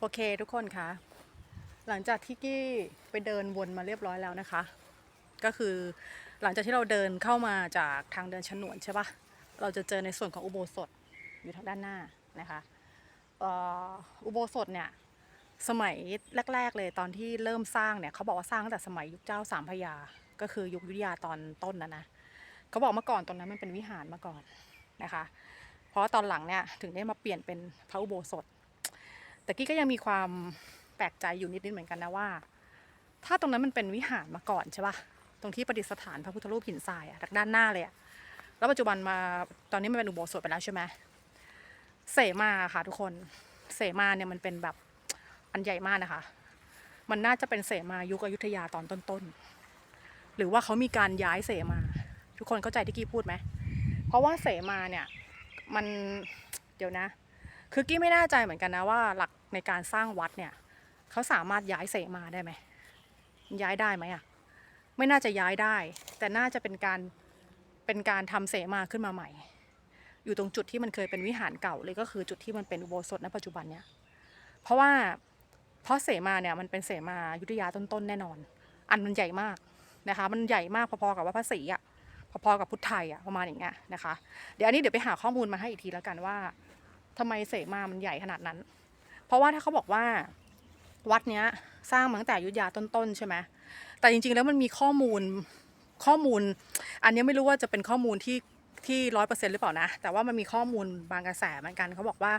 โอเคทุกคนคะ หลังจากที่กี้ไปเดินวนมาเรียบร้อยแล้วนะคะ ก็คือหลังจากที่เราเดินเข้ามาจากทางเดินฉนวนใช่ปะเราจะเจอในส่วนของอุโบสถอยู่ทางด้านหน้านะคะอุโบสถเนี่ยสมัยแรก ๆ เลยตอนที่เริ่มสร้างเนี่ยเขาบอกว่าสร้างตั้งแต่สมัยยุคเจ้าสามพยา ก็คือยุคยุธยาตอนต้นนะนะเขาบอกเมื่อก่อนตรงนั้นมันเป็นวิหารมาก่อนนะคะ เพราะตอนหลังเนี่ยถึงได้มาเปลี่ยนเป็นพระอุโบสถ แต่กี้ก็ยังมีความแปลกใจอยู่นิดๆเหมือนกันนะว่า ถ้าตรงนั้นมันเป็นวิหารมาก่อนใช่ปะตรงที่ประดิษฐานพระพุทธรูปหินทรายอะจากด้านหน้าเลยอะแล้วปัจจุบันมาตอนนี้มันเป็นอุโบสถไปแล้วใช่ไหมเสมาค่ะทุกคนเสมาเนี่ยมันเป็นแบบอันใหญ่มากนะคะ มันน่าจะเป็นเสมายุคอยุธยาตอนต้นๆหรือว่าเขามีการย้ายเสมา ทุกคนเข้าใจที่กี้พูดไหมเพราะว่าเสมาเนี่ยมันเดี๋ยวนะ คือกี้ไม่แน่ใจเหมือนกันนะว่าหลักในการสร้างวัดเนี่ยเขาสามารถย้ายเสมาได้ไหมย้ายได้ไหมอะไม่น่าจะย้ายได้ แต่น่าจะเป็นการเป็นการทำเสมาขึ้นมาใหม่ อยู่ตรงจุดที่มันเคยเป็นวิหารเก่าเลยก็คือจุดที่มันเป็นอุโบสถณปัจจุบันเนี่ยเพราะว่าเพราะเสมาเนี่ยมันเป็นเสมายุทธยาต้นๆแน่นอน อันมันใหญ่มากนะคะ มันใหญ่มากพอๆกับวัดพระศรีอะพอๆกับพุทธไทยอะประมาณอย่างเงี้ยนะคะ เดี๋ยวอันนี้เดี๋ยวไปหาข้อมูลมาให้อีกทีแล้วกันว่า ทำไมเสมามันใหญ่ขนาดนั้น เพราะว่าถ้าเขาบอกว่าวัดเนี้ยสร้างมาตั้งแต่ยุธยาต้นๆใช่ไหมแต่จริงๆแล้วมันมีข้อมูลข้อมูล อันนี้ไม่รู้ว่าจะเป็นข้อมูลที่ที่ร้อยเปอร์เซ็นต์หรือเปล่านะ แต่ว่ามันมีข้อมูลบางกระแสเหมือนกันเขาบอกว่า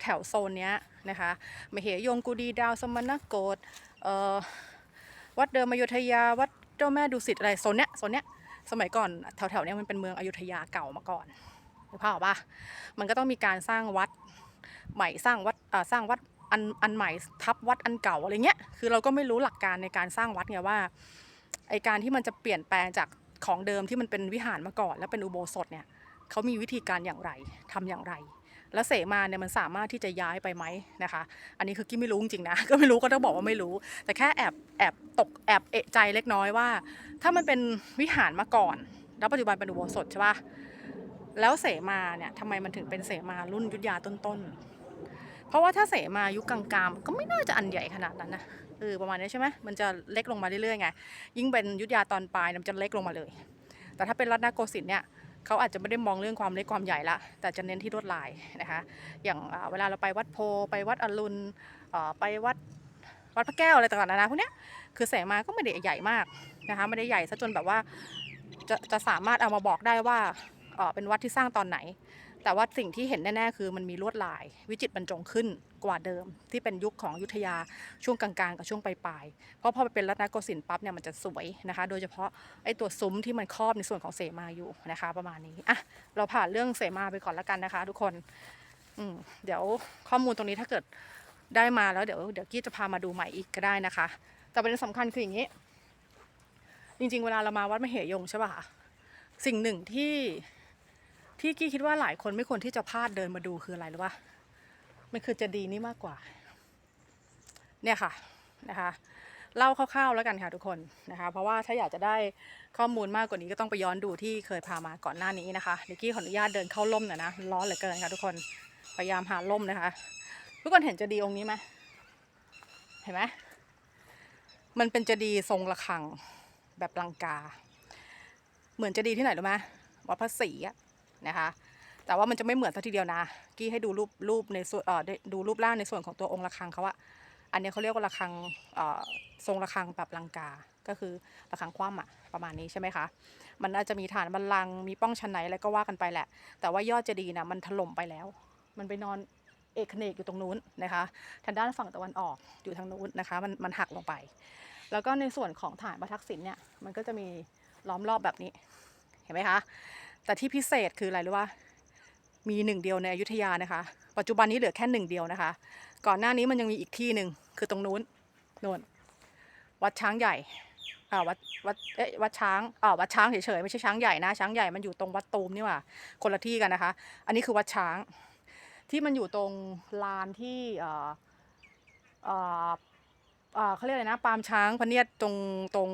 แถวโซนเนี้ยนะคะมเหยงกุดีดาวสมณโกดวัดเดิมอยุธยา วัดเจ้าแม่ดุสิตอะไรโซนเนี้ยโซนเนี้ยสมัยก่อนแถวๆเนี้ยมันเป็นเมืองอยุธยาเก่ามาก่อน นึกภาพออกปะมันก็ต้องมีการสร้างวัดใหม่สร้างวัดสร้างวัดอันอันใหม่ทับวัดอันเก่าอะไรเงี้ย คือเราก็ไม่รู้หลักการในการสร้างวัดไงว่าไอการที่มันจะเปลี่ยนแปลงจากของเดิมที่มันเป็นวิหารมาก่อน แล้วเป็นอุโบสถเนี่ยเขามีวิธีการอย่างไรทำอย่างไร แล้วเสมาเนี่ยมันสามารถที่จะย้ายไปไหมนะคะ อันนี้คือกี้ไม่รู้จริงนะ ก็ไม่รู้ก็ต้องบอกว่าไม่รู้ แต่แค่แอบแอบตกแอบเอะใจเล็กน้อยว่า ถ้ามันเป็นวิหารมาก่อน แล้วปัจจุบันเป็นอุโบสถใช่ปะ แล้วเสมาเนี่ยทำไมมันถึงเป็นเสมารุ่นยุทธยาต้นๆ เพราะว่าถ้าเสมายุคกลางๆ ก็ไม่น่าจะอันใหญ่ขนาดนั้นนะเออประมาณนี้ใช่ไหมมันจะเล็กลงมาเรื่อยๆไง ยิ่งเป็นยุทธยาตอนปลายมันจะเล็กลงมาเลย แต่ถ้าเป็นรัตนโกสินทร์เนี่ยเขาอาจจะไม่ได้มองเรื่องความเล็กความใหญ่ละ แต่จะเน้นที่ลวดลายนะคะ อย่างเวลาเราไปวัดโพ ไปวัดอรุณไปวัดวัดพระแก้วอะไรต่างๆนานาพวกเนี้ย คือเสมาก็ไม่ได้ใหญ่มากนะคะ ไม่ได้ใหญ่ซะจนแบบว่าจะจะสามารถเอามาบอกได้ว่า เอ่อเป็นวัดที่สร้างตอนไหน แต่ว่าสิ่งที่เห็นแน่ๆ คือมันมีลวดลาย วิจิตรบรรจงขึ้นกว่าเดิม ที่เป็นยุคของยุธยาช่วงกลางๆ กับช่วงปลายๆ เพราะพอไปเป็นรัตนโกสินทร์ปั๊บเนี่ยมันจะสวยนะคะ โดยเฉพาะไอ้ตัวซุ้มที่มันครอบในส่วนของเสมาอยู่นะคะ ประมาณนี้อะเราผ่านเรื่องเสมาไปก่อนแล้วกันนะคะ ทุกคนอืมเดี๋ยวข้อมูลตรงนี้ถ้าเกิดได้มาแล้วเดี๋ยวเดี๋ยวกี้จะพามาดูใหม่อีกก็ได้นะคะ แต่ประเด็นสำคัญคืออย่างนี้ จริง ๆ เวลาเรามาวัดมเหยงใช่ป่ะคะสิ่งหนึ่งที่ ที่กี้คิดว่าหลายคนไม่ควรที่จะพลาดเดินมาดูคืออะไรหรือว่ามันคือเจะดีนี่มากกว่า เนี่ยค่ะนะคะเล่าคร่าวๆแล้วกันค่ะทุกคนนะคะ เพราะว่าถ้าอยากจะได้ข้อมูลมากกว่านี้ก็ต้องไปย้อนดูที่เคยพามาก่อนหน้านี้นะคะเดี๋ยวกี้ขออนุญาตเดินเข้าร่มหน่อยนะร้อนเหลือเกินค่ะทุกคนพยายามหาร่มนะคะ ทุกคนเห็นเจดีย์องค์นี้ไหมเห็นไหมมันเป็นเจดีย์ทรงระฆังแบบลังกา เหมือนเจดีย์ที่ไหนรู้ไหมวัดพระศรีอะ นะคะ แต่ว่ามันจะไม่เหมือนซะทีเดียวนะ กี้ให้ดูรูปรูปในส่วนเอ่อดูรูปร่างในส่วนของตัวองค์ระฆังเขาอะอันนี้เขาเรียกว่าระฆังเอ่อทรงระฆังแบบลังกา ก็คือระฆังคว่ำอะประมาณนี้ใช่ไหมคะ มันอาจจะมีฐานบัลลังก์มีป้องชั้นไหนอะไรก็ว่ากันไปแหละ แต่ว่ายอดเจดีย์นะมันถล่มไปแล้ว มันไปนอนเอกเนกอยู่ตรงนู้นนะคะ ทางด้านฝั่งตะวันออกอยู่ทางนู้นนะคะ มันมันหักลงไป แล้วก็ในส่วนของฐานประทักษิณเนี่ย มันก็จะมีล้อมรอบแบบนี้ เห็นไหมคะ แต่ที่พิเศษคืออะไรรู้ว่ามีหนึ่งเดียวในอยุธยานะคะ ปัจจุบันนี้เหลือแค่หนึ่งเดียวนะคะ ก่อนหน้านี้มันยังมีอีกที่หนึ่งคือตรงนู้นโน่นวัดช้างใหญ่อ่าวัดวัดเอ๊ะวัดช้างอ่าวัดช้างเฉยๆไม่ใช่ช้างใหญ่นะช้างใหญ่มันอยู่ตรงวัดตูมนี่หว่าคนละที่กันนะคะ อันนี้คือวัดช้าง ที่มันอยู่ตรงลานที่เอ่อเอ่อเอ่อเขาเรียกอะไรนะ ปางช้างพะเนียดตรงตรง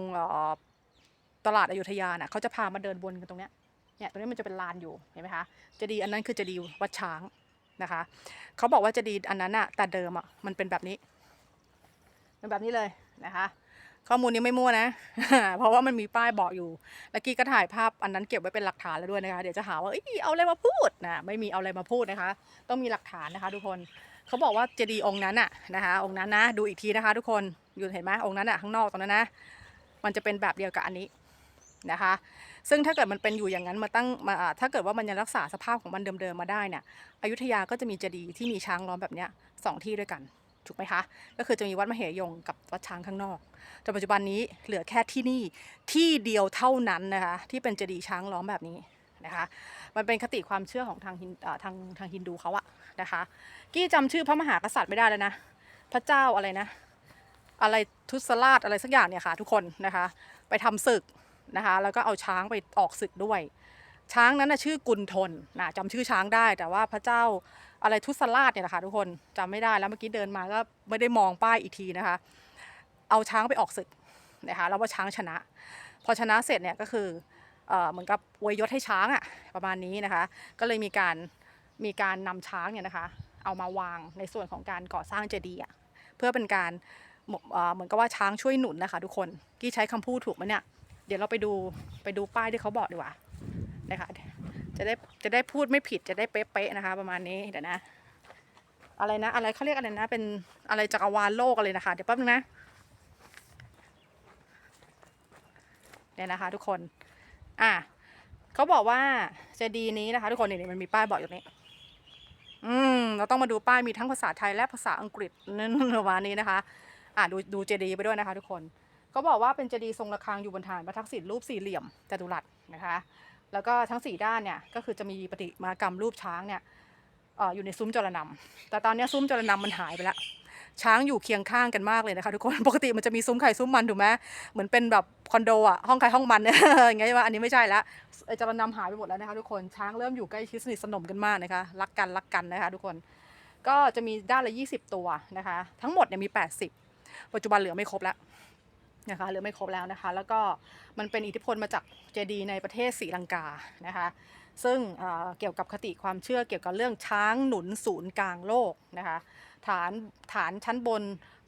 ตลาดอยุธยาน่ะเขาจะพามาเดินวนกันตรงเนี้ย เนี่ยตรงนี้มันจะเป็นลานอยู่เห็นไหมคะเจดีย์อันนั้นคือเจดีย์วัดช้างนะคะเขาบอกว่าเจดีย์อันนั้นอะแต่เดิมอะมันเป็นแบบนี้เป็นแบบนี้เลยนะคะ ข้อมูลนี้ไม่มั่วนะ เพราะว่ามันมีป้ายบอกอยู่แล้วกี้ก็ถ่ายภาพอันนั้นเก็บไว้เป็นหลักฐานแล้วด้วยนะคะ เดี๋ยวจะหาว่าเอ้ยเอาอะไรมาพูดนะไม่มีเอาอะไรมาพูดนะคะ ต้องมีหลักฐานนะคะทุกคนเขาบอกว่าเจดีย์องค์นั้นอะนะคะองค์นั้นนะดูอีกทีนะคะ ทุกคนอยู่เห็นไหมองค์นั้นอะข้างนอกตรงนั้นนะมันจะเป็นแบบเดียวกับอันนี้ นะคะ ซึ่งถ้าเกิดมันเป็นอยู่อย่างนั้นมาตั้งมาถ้าเกิดว่ามันยังรักษาสภาพของมันเดิมๆมาได้เนี่ยอยุธยาก็จะมีเจดีย์ที่มีช้างล้อมแบบเนี้ยสองที่ด้วยกันถูกไหมคะ ก็คือจะมีวัดมเหยงกับวัดช้างข้างนอก แต่ปัจจุบันนี้เหลือแค่ที่นี่ที่เดียวเท่านั้นนะคะที่เป็นเจดีย์ช้างล้อมแบบนี้นะคะ มันเป็นคติความเชื่อของทางทางทางฮินดูเขาอะนะคะ กี้จำชื่อพระมหากษัตริย์ไม่ได้แล้วนะ พระเจ้าอะไรนะ อะไรทุสราชอะไรสักอย่างเนี่ยค่ะทุกคนนะคะ ไปทำศึก นะคะ แล้วก็เอาช้างไปออกศึกด้วย ช้างนั้นนะชื่อกุลทนนะจำชื่อช้างได้ แต่ว่าพระเจ้าอะไรทุสราชเนี่ยนะคะทุกคนจำไม่ได้แล้วเมื่อกี้เดินมาก็ไม่ได้มองป้ายอีกทีนะคะ เอาช้างไปออกศึกนะคะแล้วว่าช้างชนะ พอชนะเสร็จเนี่ยก็คือเหมือนกับอวยยศให้ช้างอะประมาณนี้นะคะ ก็เลยมีการมีการนำช้างเนี่ยนะคะ เอามาวางในส่วนของการก่อสร้างเจดีย์เพื่อเป็นการเหมือนกับว่าช้างช่วยหนุนนะคะ ทุกคน กี้ใช้คำพูดถูกไหมเนี่ย เดี๋ยวเราไปดูไปดูป้ายที่เขาบอกดีกว่านะคะจะได้จะได้พูดไม่ผิดจะได้เป๊ะๆนะคะ ประมาณนี้เดี๋ยวนะ อะไรนะ อะไรเขาเรียกอะไรนะ เป็นอะไรจักรวาลโลกอะไรนะคะ เดี๋ยวแป๊บนึงนะเนี่ยนะคะ ทุกคน อะเขาบอกว่าเจดีย์นี้นะคะ ทุกคนนี่มันมีป้ายบอกอยู่นี่อืมเราต้องมาดูป้ายมีทั้งภาษาไทยและภาษาอังกฤษนั่นประมาณนี้นะคะ อะดูดูเจดีย์ไปด้วยนะคะ ทุกคน เขาบอกว่าเป็นเจดีย์ทรงระฆังอยู่บนฐานพระทักษิณรูปสี่เหลี่ยมจัตุรัสนะคะ แล้วก็ทั้งสี่ด้านเนี่ยก็คือจะมีปฏิมากรรมรูปช้างเนี่ยอยู่ในซุ้มจรนำแต่ตอนนี้ซุ้มจรนำมันหายไปแล้วช้างอยู่เคียงข้างกันมากเลยนะคะทุกคนปกติมันจะมีซุ้มไข่ซุ้มมันถูกไหมเหมือนเป็นแบบคอนโดอะห้องใครห้องมันเนี่ยอย่างเงี้ยว่าอันนี้ไม่ใช่ละไอจรนำหายไปหมดแล้วนะคะทุกคนช้างเริ่มอยู่ใกล้ชิดสนิทสนมกันมากนะคะรักกันรักกันนะคะทุกคนก็จะมีด้านละ 20 ตัวนะคะ ทั้งหมดเนี่ยมี 80 ปัจจุบันเหลือไม่ครบแล้ว นะคะเหลือไม่ครบแล้วนะคะ แล้วก็มันเป็นอิทธิพลมาจากเจดีย์ในประเทศศรีลังกานะคะ ซึ่งเเกี่ยวกับคติความเชื่อเกี่ยวกับเรื่องช้างหนุนศูนย์กลางโลกนะคะ ฐานฐานชั้นบน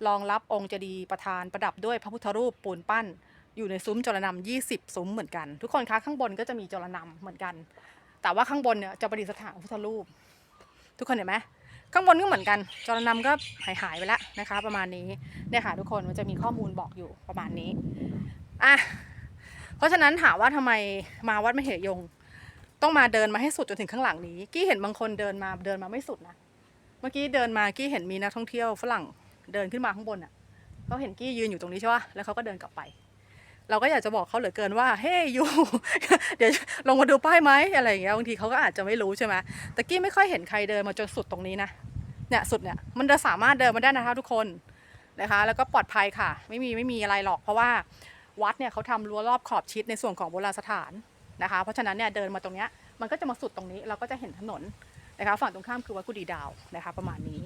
รองรับองค์เจดีย์ประธานประดับด้วยพระพุทธรูปปูนปั้น อยู่ในซุ้มจรนำ20 ซุ้มเหมือนกัน ทุกคนคะข้างบนก็จะมีจรนำเหมือนกัน แต่ว่าข้างบนเนี่ยจะประดิษฐานพระพุทธรูป ทุกคนเห็นไหม ข้างบนก็เหมือนกันจรนำก็หายหายๆไปแล้วนะคะ ประมาณนี้เนี่ยค่ะทุกคนมันจะมีข้อมูลบอกอยู่ประมาณนี้อะเพราะฉะนั้นถามว่าทำไมมาวัดมเหยง ต้องมาเดินมาให้สุดจนถึงข้างหลังนี้ กี้เห็นบางคนเดินมาเดินมาไม่สุดนะเมื่อกี้เดินมากี้เห็นมีนักท่องเที่ยวฝรั่งเดินขึ้นมาข้างบนอะเขาเห็นกี้ยืนอยู่ตรงนี้ใช่ป่ะแล้วเขาก็เดินกลับไป เราก็อยากจะบอกเขาเหลือเกินว่าเฮ้ยยูเดี๋ยวลงมาดูป้ายไหมอะไรอย่างเงี้ยบางทีเขาก็อาจจะไม่รู้ใช่ไหมแต่กี้ไม่ค่อยเห็นใครเดินมาจนสุดตรงนี้นะเนี่ยสุดเนี่ยมันจะสามารถเดินมาได้นะคะทุกคนนะคะ แล้วก็ปลอดภัยค่ะ ไม่มีไม่มีอะไรหรอกเพราะว่าวัดเนี่ยเขาทำรั้วรอบขอบชิดในส่วนของโบราณสถานนะคะ เพราะฉะนั้นเนี่ยเดินมาตรงเนี้ยมันก็จะมาสุดตรงนี้เราก็จะเห็นถนนนะคะฝั่งตรงข้ามคือวัดกุดีดาวนะคะประมาณนี้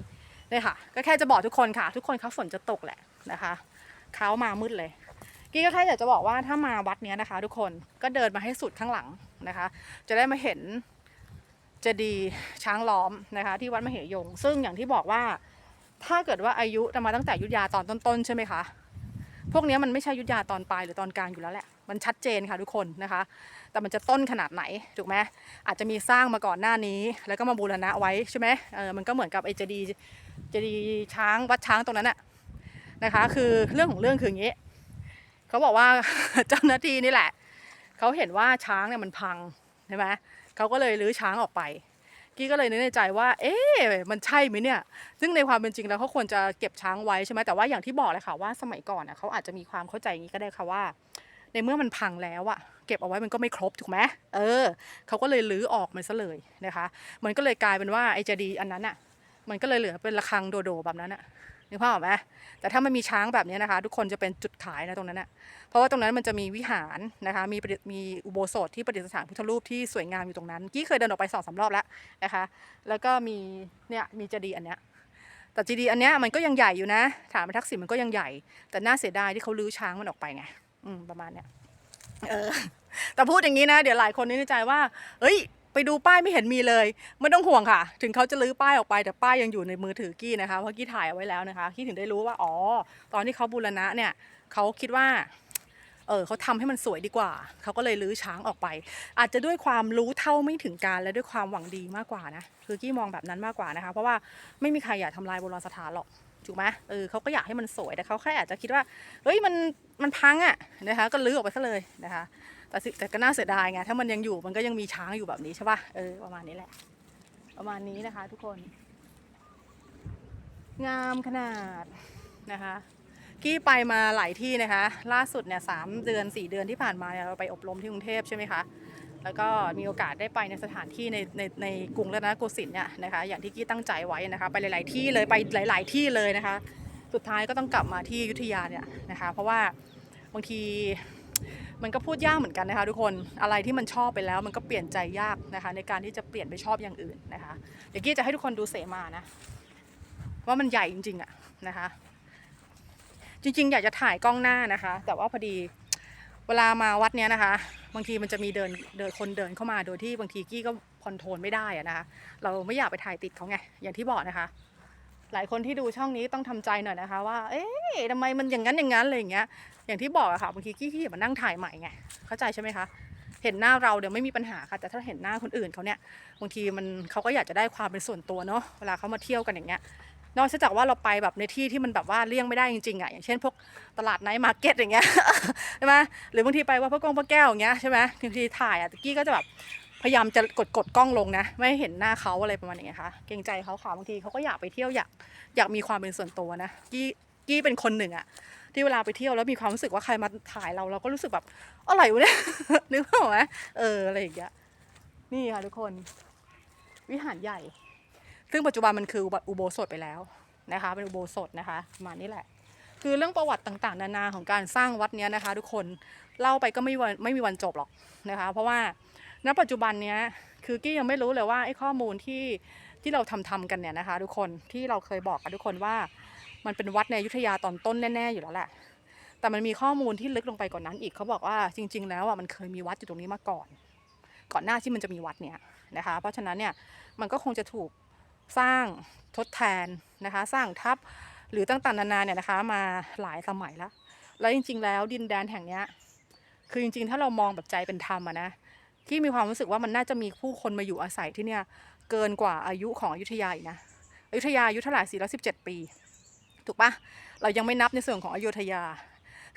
เนี่ยค่ะ ก็แค่จะบอกทุกคนค่ะ ทุกคนเขาฝนจะตกแหละนะคะเขามามืดเลย กี้ก็แค่อยากจะบอกว่าถ้ามาวัดเนี้ยนะคะ ทุกคนก็เดินมาให้สุดข้างหลังนะคะ จะได้มาเห็นเจดีย์ช้างล้อมนะคะ ที่วัดมเหยง ซึ่งอย่างที่บอกว่าถ้าเกิดว่าอายุมาตั้งแต่ยุธยาตอนต้นๆใช่ไหมคะพวกนี้มันไม่ใช่ยุธยาตอนปลายหรือตอนกลางอยู่แล้วแหละ มันชัดเจนค่ะทุกคนนะคะ แต่มันจะต้นขนาดไหนถูกไหมอาจจะมีสร้างมาก่อนหน้านี้ แล้วก็มาบูรณะไว้ใช่ไหมเออมันก็เหมือนกับไอ้เจดีย์เจดีย์ช้างวัดช้างตรงนั้นอะนะคะ คือเรื่องของเรื่องคืออย่างนี้ เขาบอกว่าเจ้าหน้าที่นี่แหละ เขาเห็นว่าช้างเนี่ยมันพังใช่ไหมเขาก็เลยรื้อช้างออกไป กี้ก็เลยนึกในใจว่า เอ๊ะมันใช่ไหมเนี่ย ซึ่งในความเป็นจริงแล้วเขาควรจะเก็บช้างไว้ใช่ไหมแต่ว่าอย่างที่บอกเลยค่ะว่าสมัยก่อนเขาอาจจะมีความเข้าใจอย่างนี้ก็ได้ค่ะว่า ในเมื่อมันพังแล้วอะเก็บเอาไว้มันก็ไม่ครบถูกไหมเออเขาก็เลยรื้อออกมันซะเลยนะคะ มันก็เลยกลายเป็นว่าไอ้เจดีย์อันนั้นอะมันก็เลยเหลือเป็นระฆังโดโดแบบนั้นอะ นึกภาพออกไหมแต่ถ้ามันมีช้างแบบนี้นะคะ ทุกคนจะเป็นจุดขายนะตรงนั้นอะเพราะว่าตรงนั้นมันจะมีวิหารนะคะ มีมีอุโบสถที่ประดิษฐานพุทธรูปที่สวยงามอยู่ตรงนั้นกี้เคยเดินออกไปสองสารอบแล้วนะคะ แล้วก็มีเนี่ยมีเจดีย์อันเนี้ยแต่เจดีย์อันเนี้ยมันก็ยังใหญ่อยู่นะฐานพระทักษิณมันก็ยังใหญ่ แต่น่าเสียดายที่เขาลื้อช้างมันออกไปไงอืมประมาณเนี้ยเออแต่พูดอย่างนี้นะ เดี๋ยวหลายคนนึกในใจว่าเอ้ย ไปดูป้ายไม่เห็นมีเลยไม่ต้องห่วงค่ะ ถึงเขาจะลื้อป้ายออกไปแต่ป้ายยังอยู่ในมือถือกี้นะคะเพราะกี้ถ่ายเอาไว้แล้วนะคะกี้ถึงได้รู้ว่าอ๋อตอนที่เขาบูรณะเนี่ยเขาคิดว่าเออเขาทำให้มันสวยดีกว่า เขาก็เลยลื้อช้างออกไป อาจจะด้วยความรู้เท่าไม่ถึงการและด้วยความหวังดีมากกว่านะ คือกี้มองแบบนั้นมากกว่านะคะ เพราะว่าไม่มีใครอยากทำลายโบราณสถานหรอกถูกไหมเออเขาก็อยากให้มันสวยแต่เขาแค่อาจจะคิดว่าเฮ้ยมันมันพังอะ่ะนะคะก็ลื้อออกไปซะเลยนะคะ แต่แต่ก็น่าเสียดายไงถ้ามันยังอยู่มันก็ยังมีช้างอยู่แบบนี้ใช่ป่ะเออประมาณนี้แหละ ประมาณนี้นะคะ ทุกคน งามขนาดนะคะกี้ไปมาหลายที่นะคะ ล่าสุดเนี่ยสามเดือนสี่เดือนที่ผ่านมาเนี่ยเราไปอบรมที่กรุงเทพใช่ไหมคะแล้วก็มีโอกาสได้ไปในสถานที่ในในในกรุงรัตนโกสินทร์เนี่ยนะคะ อย่างที่กี้ตั้งใจไว้นะคะ ไปหลาย ๆ ที่เลยไปหลาย ๆ ที่เลยนะคะ สุดท้ายก็ต้องกลับมาที่ยุทธยาเนี่ยนะคะ เพราะว่าบางที มันก็พูดยากเหมือนกันนะคะ ทุกคนอะไรที่มันชอบไปแล้ว มันก็เปลี่ยนใจยากนะคะ ในการที่จะเปลี่ยนไปชอบอย่างอื่นนะคะเดี๋ยวกี้จะให้ทุกคนดูเสมานะ ว่ามันใหญ่จริงๆอะนะคะ จริง ๆ อยากจะถ่ายกล้องหน้านะคะ แต่ว่าพอดีเวลามาวัดเนี้ยนะคะ บางทีมันจะมีเดินเดินคนเดินเข้ามาโดยที่บางทีกี้ก็คอนโทรลไม่ได้อะนะคะ เราไม่อยากไปถ่ายติดเขาไงอย่างที่บอกนะคะ หลายคนที่ดูช่องนี้ต้องทำใจหน่อยนะคะ ว่า เอ๊ะทำไมมันอย่างนั้นอย่างนั้นอะไรอย่างเงี้ย อย่างที่บอกอะค่ะบางทีกี้ขี้มานั่งถ่ายใหม่ไง เข้าใจใช่ไหมคะ เห็นหน้าเราเดี๋ยวไม่มีปัญหาค่ะ แต่ถ้าเห็นหน้าคนอื่นเขาเนี่ย บางทีมันเขาก็อยากจะได้ความเป็นส่วนตัวเนาะ เวลาเขามาเที่ยวกันอย่างเงี้ย นอกจากว่าเราไปแบบในที่ที่มันแบบว่าเลี่ยงไม่ได้จริงๆอะอย่างเช่นพวกตลาดไนท์มาร์เก็ตอย่างเงี้ย ใช่ไหมหรือบางทีไปว่าพระกงพระแก้วอย่างเงี้ยใช่ไหมบางทีถ่ายอะตะกี้ก็จะแบบ พยายามจะกดกดกล้องลงนะ ไม่เห็นหน้าเขาอะไรประมาณอย่างเงี้ยค่ะเกรงใจเขาค่ะบางทีเขาก็อยากไปเที่ยวอยากอยากมีความเป็นส่วนตัวนะกี้กี้เป็นคนหนึ่งอะที่เวลาไปเที่ยวแล้วมีความรู้สึกว่าใครมาถ่ายเราเราก็รู้สึกแบบอะไรวะเนี่ย นึกออกไหมเอออะไรอย่างเงี้ยนี่ค่ะทุกคน วิหารใหญ่ ซึ่งปัจจุบันมันคืออุโบสถไปแล้วนะคะ เป็นอุโบสถนะคะประมาณนี้แหละ คือเรื่องประวัติต่างๆ นานาของการสร้างวัดเนี้ยนะคะ ทุกคนเล่าไปก็ไม่วันไม่มีวันจบหรอกนะคะ เพราะว่า ณปัจจุบันเนี้ยคือกี้ยังไม่รู้เลยว่าไอ้ข้อมูลที่ที่เราทำทำกันเนี่ยนะคะทุกคนที่เราเคยบอกกับทุกคนว่า มันเป็นวัดในยุทธยาตอนต้นแน่ ๆ อยู่แล้วแหละ แต่มันมีข้อมูลที่ลึกลงไปกว่านนั้นอีกเขาบอกว่าจริง ๆ แล้วอะมันเคยมีวัดอยู่ตรงนี้มาก่อน ก่อนหน้าที่มันจะมีวัดเนี่ยนะคะ เพราะฉะนั้นเนี่ยมันก็คงจะถูกสร้างทดแทนนะคะ สร้างทับหรือต่างๆนานาเนี่ยนะคะ มาหลายสมัยแล้ว แล้วจริง ๆ แล้วดินแดนแห่งเนี้ยคือจริง ๆ ถ้าเรามองแบบใจเป็นธรรมอะนะ ที่มีความรู้สึกว่ามันน่าจะมีผู้คนมาอยู่อาศัยที่เนี่ยเกินกว่าอายุของอยุธยาอีกนะอยุธยาอายุเท่าไหร่417ปี ถูกปะเรายังไม่นับในส่วนของอโยธยา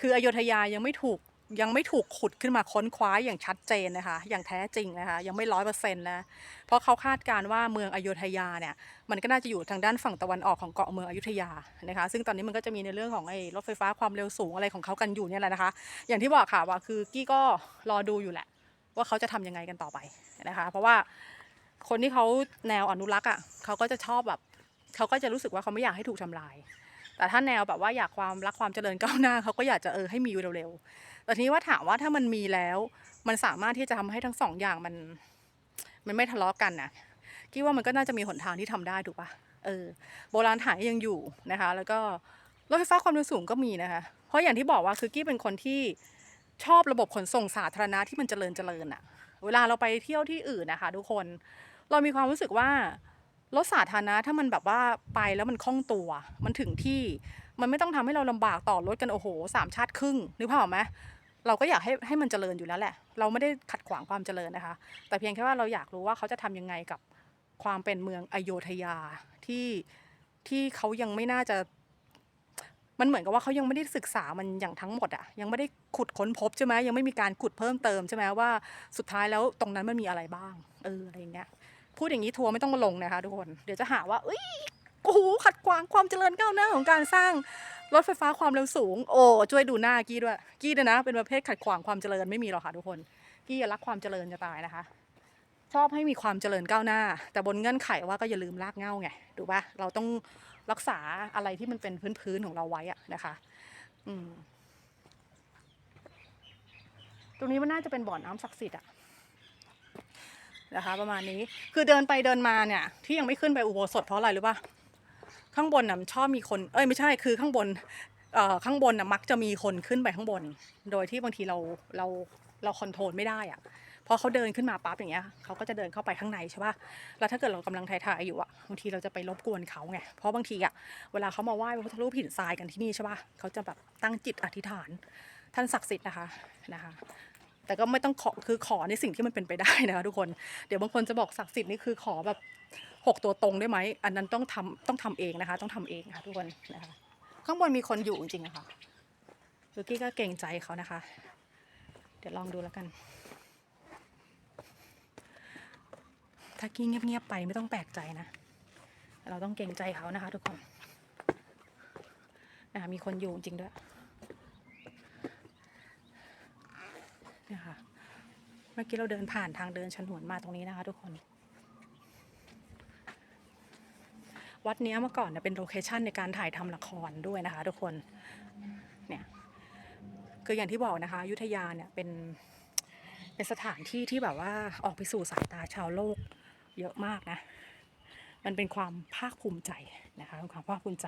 คืออโยธยายังไม่ถูกยังไม่ถูกขุดขึ้นมาค้นคว้าอย่างชัดเจนนะคะ อย่างแท้จริงนะคะ ยังไม่ร้อยเปอร์เซ็นต์นะ เพราะเขาคาดการณ์ว่าเมืองอโยธยาเนี่ย มันก็น่าจะอยู่ทางด้านฝั่งตะวันออกของเกาะเมืองอยุธยานะคะ ซึ่งตอนนี้มันก็จะมีในเรื่องของไอ้รถไฟฟ้าความเร็วสูงอะไรของเขากันอยู่เนี่ยแหละนะคะ อย่างที่บอกค่ะว่าคือกี้ก็รอดูอยู่แหละ ว่าเขาจะทำยังไงกันต่อไปนะคะ เพราะว่าคนที่เขาแนวอนุรักษ์อะเขาก็จะชอบแบบเขาก็จะรู้สึกว่าเขาไม่อยากให้ถูกทำลาย แต่ถ้าแนวแบบว่าอยากความรักความเจริญก้าวหน้าเขาก็อยากจะเออให้มีเร็วๆแต่ทีนี้ว่าถามว่าถ้ามันมีแล้ว มันสามารถที่จะทำให้ทั้งสองอย่างมัน มันไม่ทะเลาะกันนะคิดว่ามันก็น่าจะมีหนทางที่ทำได้ถูกปะเออโบราณฐานยังอยู่นะคะ แล้วก็รถไฟฟ้าความเร็วสูงก็มีนะคะ เพราะอย่างที่บอกว่าคือกี้เป็นคนที่ ชอบระบบขนส่งสาธารณะที่มันเจริญเจริญอะเวลาเราไปเที่ยวที่อื่นนะคะทุกคนเรามีความรู้สึกว่ารถสาธารณะถ้ามันแบบว่าไปแล้วมันคล่องตัว มันถึงที่มันไม่ต้องทำให้เราลำบากต่อรถกันโอ้โหสามชาติครึ่งนึกภาพออกไหมเราก็อยากให้ให้มันเจริญอยู่แล้วแหละ เราไม่ได้ขัดขวางความเจริญนะคะ แต่เพียงแค่ว่าเราอยากรู้ว่าเขาจะทำยังไงกับความเป็นเมืองอโยธยาที่ที่เขายังไม่น่าจะ มันเหมือนกับว่าเขายังไม่ได้ศึกษามันอย่างทั้งหมดอะยังไม่ได้ขุดค้นพบใช่ไหมยังไม่มีการขุดเพิ่มเติมใช่ไหมว่าสุดท้ายแล้วตรงนั้นมันมีอะไรบ้าง เอออะไรอย่างเงี้ยพูดอย่างนี้ทัวร์ไม่ต้องมาลงนะคะทุกคนเดี๋ยวจะหาว่าเอ้ยโอ้โหขัดขวางความเจริญก้าวหน้าของการสร้างรถไฟฟ้าความเร็วสูง โอ้ช่วยดูหน้ากี้ด้วยกี้เนี่ยนะ เป็นประเภทขัดขวางความเจริญไม่มีหรอกค่ะทุกคนกี้รักความเจริญจะตายนะคะ ชอบให้มีความเจริญก้าวหน้า แต่บนเงื่อนไขว่าก็อย่าลืมรากเง้าไงถูกปะเราต้อง รักษาอะไรที่มันเป็นพื้นๆของเราไว้อะนะคะ อืมตรงนี้มันน่าจะเป็นบ่อน้ำศักดิ์สิทธิ์อะนะคะ ประมาณนี้คือเดินไปเดินมาเนี่ย ที่ยังไม่ขึ้นไปอุโบสถเพราะอะไรรู้ป่ะข้างบนน่ะมันชอบมีคนเอ้ยไม่ใช่คือข้างบนเอ่อข้างบนน่ะมักจะมีคนขึ้นไปข้างบน โดยที่บางทีเราเราเราคอนโทรลไม่ได้อะ พอเขาเดินขึ้นมาปั๊บอย่างเงี้ยเขาก็จะเดินเข้าไปข้างในใช่ป่ะแล้วถ้าเกิดเรากำลังถ่ายๆอยู่อะบางทีเราจะไปรบกวนเขาไงเพราะบางทีอะเวลาเขามาไหว้พระพุทธรูปหินทรายกันที่นี่ใช่ป่ะเขาจะแบบตั้งจิตอธิษฐาน ท่านศักดิ์สิทธิ์นะคะนะคะ แต่ก็ไม่ต้องขอคือขอในสิ่งที่มันเป็นไปได้นะคะทุกคนเดี๋ยวบางคนจะบอกศักดิ์สิทธิ์นี่คือขอแบบหกตัวตรงได้ไหมอันนั้นต้องทำต้องทำเองนะคะ ต้องทำเองค่ะทุกคนนะคะข้างบนมีคนอยู่จริงๆอะค่ะลูกี้ก็เกรงใจเขานะคะ เดี๋ยวลองดูแล้วกัน ถ้ากี้เงียบๆไปไม่ต้องแปลกใจนะ เราต้องเกรงใจเขานะคะ ทุกคนมีคนอยู่จริงด้วยนี่ค่ะ เมื่อกี้เราเดินผ่านทางเดินฉนวนมาตรงนี้นะคะ ทุกคน วัดเนี้ยเมื่อก่อนเนี่ยเป็นโลเคชันในการถ่ายทำละครด้วยนะคะ ทุกคน เนี่ยคืออย่างที่บอกนะคะยุทธยาเนี่ยเป็นเป็นสถานที่ที่แบบว่าออกไปสู่สายตาชาวโลก เยอะมากนะ มันเป็นความภาคภูมิใจนะคะเป็นความภาคภูมิใจ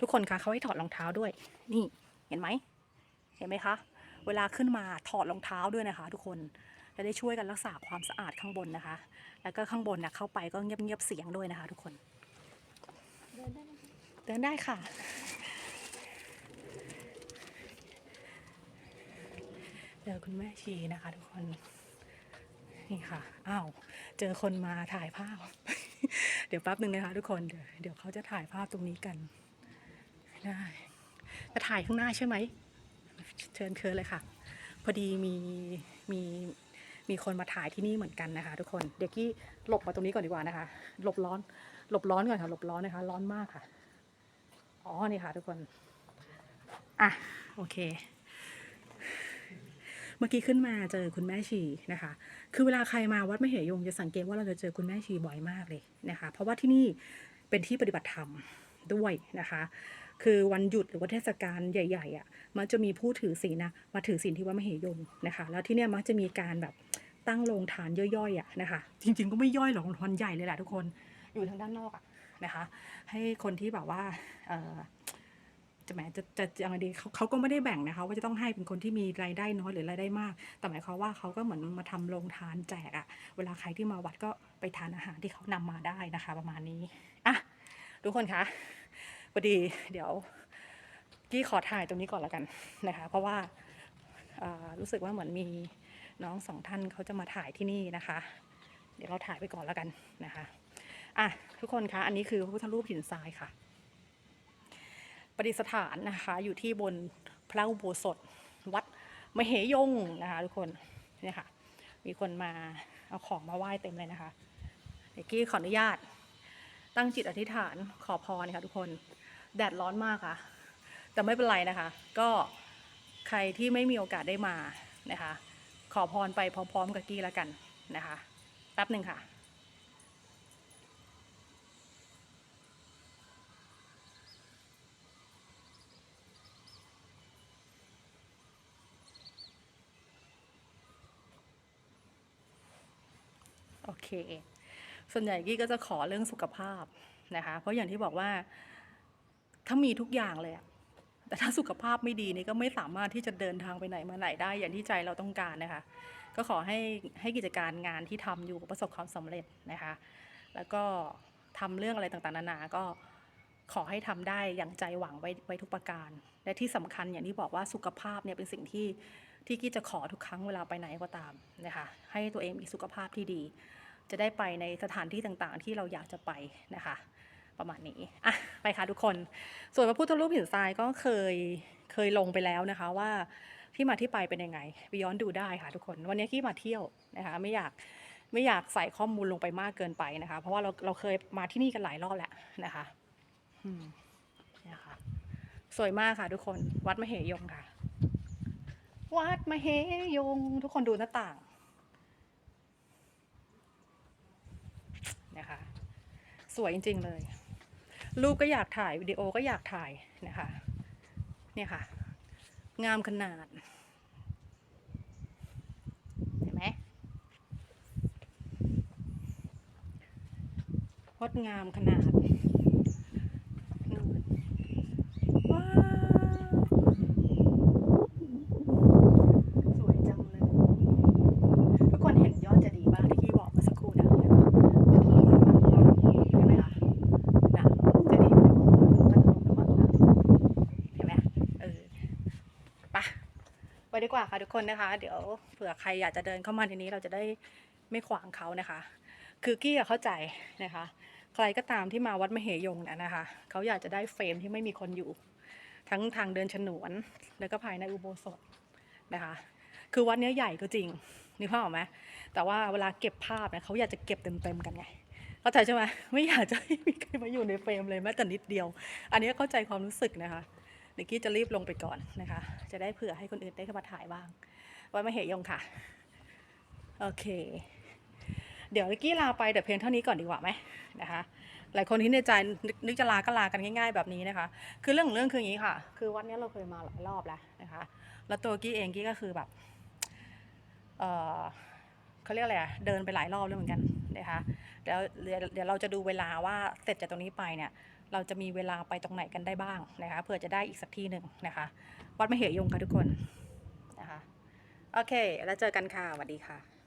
ทุกคนคะเขาให้ถอดรองเท้าด้วย นี่เห็นไหมเห็นไหมคะเวลาขึ้นมาถอดรองเท้าด้วยนะคะ ทุกคนจะได้ช่วยกันรักษาความสะอาดข้างบนนะคะ แล้วก็ข้างบนนะเข้าไปก็เงียบๆเสียงด้วยนะคะ ทุกคน เดินได้ค่ะเจอคุณแม่ชีนะคะ ทุกคน นี่ค่ะ อ้าว เจอคนมาถ่ายภาพ เดี๋ยวแป๊บหนึ่งนะคะทุกคน เดี๋ยวเดี๋ยวเขาจะถ่ายภาพตรงนี้กัน ได้จะถ่ายข้างหน้าใช่ไหม เชิญเชิญเลยค่ะ พอดีมีมีมีคนมาถ่ายที่นี่เหมือนกันนะคะ ทุกคน เดี๋ยวกี้หลบมาตรงนี้ก่อนดีกว่านะคะ หลบร้อน หลบร้อนก่อนค่ะ หลบร้อนนะคะ ร้อนมากค่ะ อ๋อ นี่ค่ะ ทุกคน อะ โอเค เมื่อกี้ขึ้นมาเจอคุณแม่ชีนะคะ คือเวลาใครมาวัดมเหยงจะสังเกตว่าเราจะเจอคุณแม่ชีบ่อยมากเลยนะคะ เพราะว่าที่นี่เป็นที่ปฏิบัติธรรมด้วยนะคะ คือวันหยุดหรือว่าเทศกาลใหญ่ๆอะมันจะมีผู้ถือศีลนะมาถือศีลที่วัดมเหยงนะคะ แล้วที่เนี่ยมักจะมีการแบบตั้งโรงทานย่อยๆอะนะคะ จริง ๆ ก็ไม่ย่อยหรอกทานใหญ่เลยแหละทุกคนอยู่ทางด้านนอกอะนะคะ ให้คนที่แบบว่าเออ จะแหมจะจะจะยังไงดีเขาเขาก็ไม่ได้แบ่งนะคะ ว่าจะต้องให้เป็นคนที่มีรายได้น้อยหรือรายได้มาก แต่หมายความว่าเขาก็เหมือนมาทำโรงทานแจกอะเวลาใครที่มาวัดก็ไปทานอาหารที่เขานำมาได้นะคะ ประมาณนี้อะทุกคนคะพอดีเดี๋ยวกี้ขอถ่ายตรงนี้ก่อนแล้วกันนะคะ เพราะว่ารู้สึกว่าเหมือนมีน้องสองท่านเขาจะมาถ่ายที่นี่นะคะ เดี๋ยวเราถ่ายไปก่อนแล้วกันนะคะอะทุกคนคะอันนี้คือพระพุทธรูปหินทรายค่ะ ประดิษฐานนะคะ อยู่ที่บนพระอุโบสถวัดมเหยงนะคะทุกคนเนี่ยค่ะ มีคนมาเอาของมาไหว้เต็มเลยนะคะเดี๋ยวกี้ขออนุญาต ตั้งจิตอธิษฐานขอพรค่ะทุกคนแดดร้อนมากค่ะ แต่ไม่เป็นไรนะคะ ก็ใครที่ไม่มีโอกาสได้มานะคะ ขอพรไปพร้อมๆกับกี้แล้วกันนะคะ แป๊บหนึ่งค่ะ เค ส่วนใหญ่กี้ก็จะขอเรื่องสุขภาพนะคะ เพราะอย่างที่บอกว่าถ้ามีทุกอย่างเลยอะแต่ถ้าสุขภาพไม่ดีนี่ก็ไม่สามารถที่จะเดินทางไปไหนมาไหนได้อย่างที่ใจเราต้องการนะคะ ก็ขอให้ให้กิจการงานที่ทำอยู่ประสบความสำเร็จนะคะ แล้วก็ทำเรื่องอะไรต่างๆนานาก็ขอให้ทำได้อย่างใจหวังไว้ไว้ทุกประการ และที่สำคัญอย่างที่บอกว่าสุขภาพเนี่ยเป็นสิ่งที่ที่กี้จะขอทุกครั้งเวลาไปไหนก็ตามนะคะให้ตัวเองมีสุขภาพที่ดี จะได้ไปในสถานที่ต่างๆ ที่เราอยากจะไปนะคะ ประมาณนี้อะไปค่ะทุกคน ส่วนพระพุทธรูปหินทรายก็เคยเคยลงไปแล้วนะคะว่าที่มาที่ไปเป็นยังไงไปย้อนดูได้ค่ะทุกคน วันนี้กี้มาเที่ยวนะคะ ไม่อยากไม่อยากใส่ข้อมูลลงไปมากเกินไปนะคะ เพราะว่าเราเราเคยมาที่นี่กันหลายรอบแล้วนะคะอืมนี่ยค่ะสวยมากค่ะทุกคน วัดมเหยงค่ะ วัดมเหยง ทุกคนดูหน้าต่าง นะคะ สวยจริง ๆ เลยรูปก็อยากถ่ายวิดีโอก็อยากถ่ายนะคะ เนี่ยค่ะ งามขนาด เห็นไหมงดงามขนาดนู่นว้าว สวยจังเลย ทุกคนเห็นย ว่า ค่ะทุกคนนะคะ เดี๋ยวเผื่อใครอยากจะเดินเข้ามาในนี้เราจะได้ไม่ขวางเขานะคะ คือกี้เข้าใจนะคะ ใครก็ตามที่มาวัดมเหยงเนี่ยนะคะ เขาอยากจะได้เฟรมที่ไม่มีคนอยู่ ทั้งทางเดินฉนวน แล้วก็ภายในอุโบสถนะคะ คือวัดเนี้ยใหญ่ก็จริงนึกภาพออกไหมแต่ว่าเวลาเก็บภาพเนี่ยเขาอยากจะเก็บเต็มๆกันไงเข้าใจใช่ไหมไม่อยากจะให้มีใครมาอยู่ในเฟรมเลยแม้แต่นิดเดียว อันนี้เข้าใจความรู้สึกนะคะ เดี๋ยวกี้จะรีบลงไปก่อนนะคะ จะได้เผื่อให้คนอื่นได้เข้ามาถ่ายบ้างไวัดมเหยงค่ะ โอเค เดี๋ยวกี้ลาไปแต่เพียงเท่านี้ก่อนดีกว่าไหมนะคะ หลายคนที่ในใจนึกนึกจะลาก็ลากันง่าย ๆ แบบนี้นะคะ คือเรื่องของเรื่องคืออย่างนี้ค่ะ คือวัดนี้เราเคยมาหลายรอบแล้วนะคะ แล้วตัวกี้เองกี้ก็คือแบบเออเขาเรียกอะไรอะเดินไปหลายรอบแล้วเหมือนกันนะคะ เดี๋ยวเดี๋ยวเดี๋ยวเราจะดูเวลาว่าเสร็จจากตรงนี้ไปเนี่ย เราจะมีเวลาไปตรงไหนกันได้บ้างนะคะเผื่อจะได้อีกสักที่หนึ่งนะคะ วัดมเหยงค่ะทุกคนนะคะโอเค แล้วเจอกันค่ะสวัสดีค่ะ